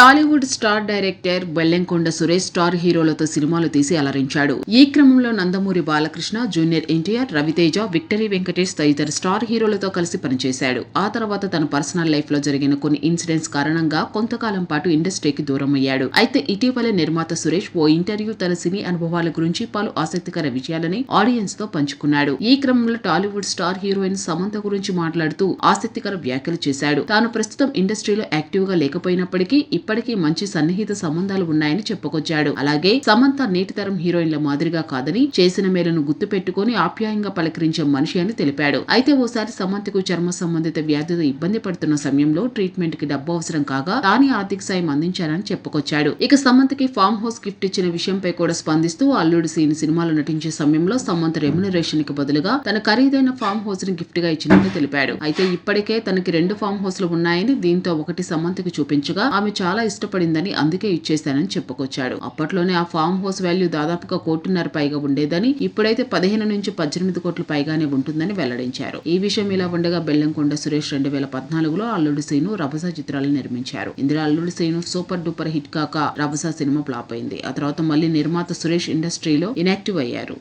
Tollywood star director Bellamkonda Suresh star హీరోలతో సినిమాలు తీసి అలరించాడు. ఈ క్రమంలో Nandamuri Balakrishna junior NTR Ravi Teja victory Venkatesh తదితర స్టార్ హీరోలతో కలిసి పనిచేశాడు. ఆ తర్వాత తన పర్సనల్ లైఫ్లో జరిగిన కొన్ని ఇన్సిడెంట్స్ కారణంగా కొంతకాలం పాటు ఇండస్ట్రీకి దూరం అయ్యాడు అయితే ఇటీవలే నిర్మాత సురేష్ ఓ ఇంటర్వ్యూ తన సినీ అనుభవాల గురించి పలు ఆసక్తికర విషయాలని ఆడియన్స్తో పంచుకున్నాడు. ఈ క్రమంలో టాలీవుడ్ స్టార్ హీరోయిన్ సమంత గురించి మాట్లాడుతూ ఆసక్తికర వ్యాఖ్యలు చేశాడు. తాను ప్రస్తుతం ఇండస్ట్రీలో యాక్టివ్గా లేకపోయినప్పటికీ ఇప్పటికీ మంచి సన్నిహిత సంబంధాలు ఉన్నాయని చెప్పుకొచ్చాడు. అలాగే సమంత నేటి తరం హీరోయిన్ల మాదిరిగా కాదని చేసిన మేలను గుర్తు పెట్టుకుని ఆప్యాయంగా పలకరించే మనిషి అని తెలిపాడు. అయితే ఓసారి సమంతకు చర్మ సంబంధిత వ్యాధితో ఇబ్బంది పడుతున్న సమయంలో ట్రీట్మెంట్కి డబ్బు అవసరం కాగా తానే ఆర్థిక సాయం అందించారని చెప్పుకొచ్చాడు. ఇక సమంతకి ఫామ్ హౌస్ గిఫ్ట్ ఇచ్చిన విషయంపై కూడా స్పందిస్తూ అల్లుడు సీని సినిమాలో నటించే సమయంలో సమంత రెమ్యునరేషన్కి బదులుగా తన ఖరీదైన ఫామ్ హౌస్ని గిఫ్ట్గా ఇచ్చినట్లు తెలిపాడు. అయితే ఇప్పటికే తనకి రెండు ఫామ్ హౌస్లు ఉన్నాయని దీంతో ఒకటి సమంతకి చూపించగా ఆమె చాలా చాలా ఇష్టపడిందని అందుకే ఇచ్చేశానని చెప్పుకొచ్చాడు. అప్పట్లోనే ఆ ఫామ్ హౌస్ వాల్యూ దాదాపుగా కోటిన్నర పైగా ఉండేదని ఇప్పుడైతే పదిహేను నుంచి పద్దెనిమిది కోట్ల పైగానే ఉంటుందని వెల్లడించారు. ఈ విషయం ఇలా ఉండగా బెల్లంకొండ సురేష్ రెండు వేల పద్నాలుగులో అల్లుడు సీను రభస చిత్రాలు నిర్మించారు. ఇందులో అల్లుడు సీను సూపర్ డూపర్ హిట్ కాక రభస సినిమా ఫ్లాప్ అయింది. ఆ తర్వాత మళ్ళీ నిర్మాత సురేష్ ఇండస్ట్రీలో ఇనాక్టివ్ అయ్యారు.